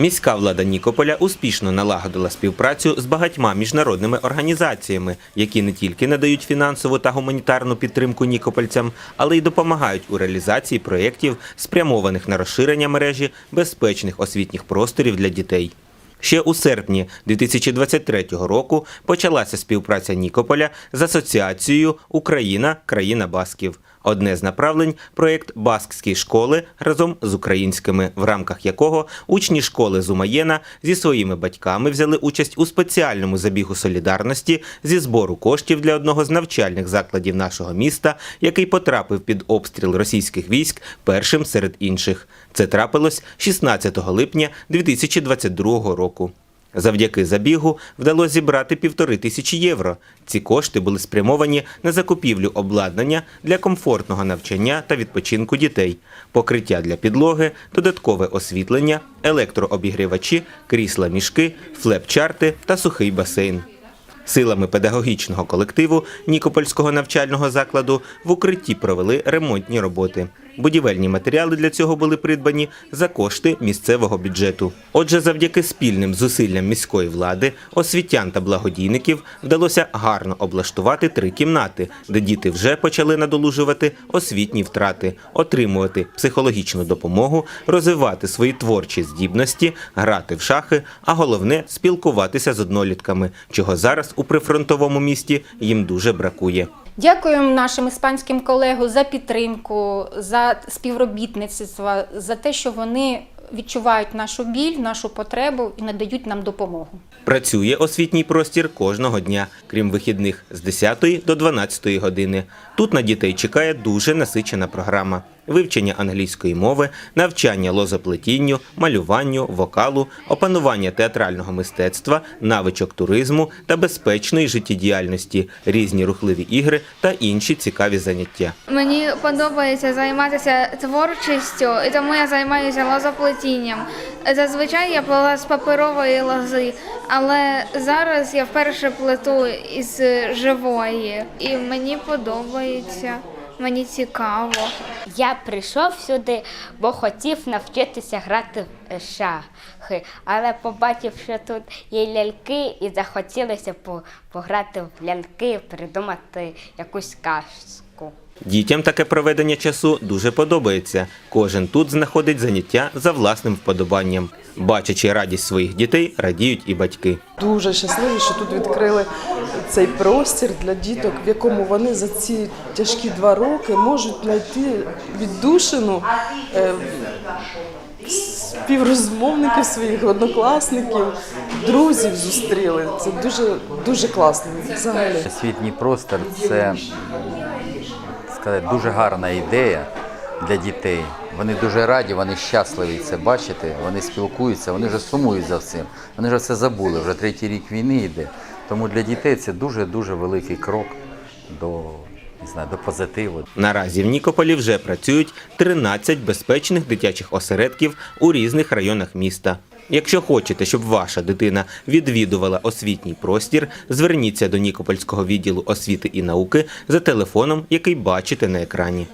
Міська влада Нікополя успішно налагодила співпрацю з багатьма міжнародними організаціями, які не тільки надають фінансову та гуманітарну підтримку нікопольцям, але й допомагають у реалізації проєктів, спрямованих на розширення мережі безпечних освітніх просторів для дітей. Ще у серпні 2023 року почалася співпраця Нікополя з асоціацією Україна країна Басків. Одне з направлень проєкт Баскські школи разом з українськими, в рамках якого учні школи Зумаєна зі своїми батьками взяли участь у спеціальному забігу солідарності зі збору коштів для одного з навчальних закладів нашого міста, який потрапив під обстріл російських військ першим серед інших. Це трапилось 16 липня 2022 року. Завдяки забігу вдалося зібрати півтори тисячі євро. Ці кошти були спрямовані на закупівлю обладнання для комфортного навчання та відпочинку дітей, покриття для підлоги, додаткове освітлення, електрообігрівачі, крісла мішки, флеп-чарти та сухий басейн. Силами педагогічного колективу Нікопольського навчального закладу в укритті провели ремонтні роботи. Будівельні матеріали для цього були придбані за кошти місцевого бюджету. Отже, завдяки спільним зусиллям міської влади, освітян та благодійників вдалося гарно облаштувати три кімнати, де діти вже почали надолужувати освітні втрати, отримувати психологічну допомогу, розвивати свої творчі здібності, грати в шахи, а головне спілкуватися з однолітками, чого зараз у прифронтовому місті їм дуже бракує. Дякуємо нашим іспанським колегам за підтримку, за співробітництво, за те, що вони відчувають нашу біль, нашу потребу і надають нам допомогу. Працює освітній простір кожного дня, крім вихідних з 10 до 12 години. Тут на дітей чекає дуже насичена програма: вивчення англійської мови, навчання лозоплетінню, малюванню, вокалу, опанування театрального мистецтва, навичок туризму та безпечної життєдіяльності, різні рухливі ігри та інші цікаві заняття. Мені подобається займатися творчістю, і тому я займаюся лозоплетінням. Зазвичай я плела з паперової лози, але зараз я вперше плету із живої, і мені подобається. Мені цікаво. Я прийшов сюди, бо хотів навчитися грати в шахи, але побачив, що тут є ляльки, і захотілося пограти в ляльки, придумати якусь казку. Дітям таке проведення часу дуже подобається. Кожен тут знаходить заняття за власним вподобанням. Бачачи радість своїх дітей, радіють і батьки. Дуже щасливі, що тут відкрили цей простір для діток, в якому вони за ці тяжкі два роки можуть знайти віддушину е, співрозмовників своїх однокласників, друзів зустріли. Це дуже дуже класно взагалі. Освітній простір це сказати, дуже гарна ідея для дітей. Вони дуже раді, вони щасливі це бачити, вони спілкуються, вони вже сумують за всім. Вони вже все забули, вже третій рік війни йде. Тому для дітей це дуже-дуже великий крок до, не знаю, до позитиву. Наразі в Нікополі вже працюють 13 безпечних дитячих осередків у різних районах міста. Якщо хочете, щоб ваша дитина відвідувала освітній простір, зверніться до Нікопольського відділу освіти і науки за телефоном, який бачите на екрані.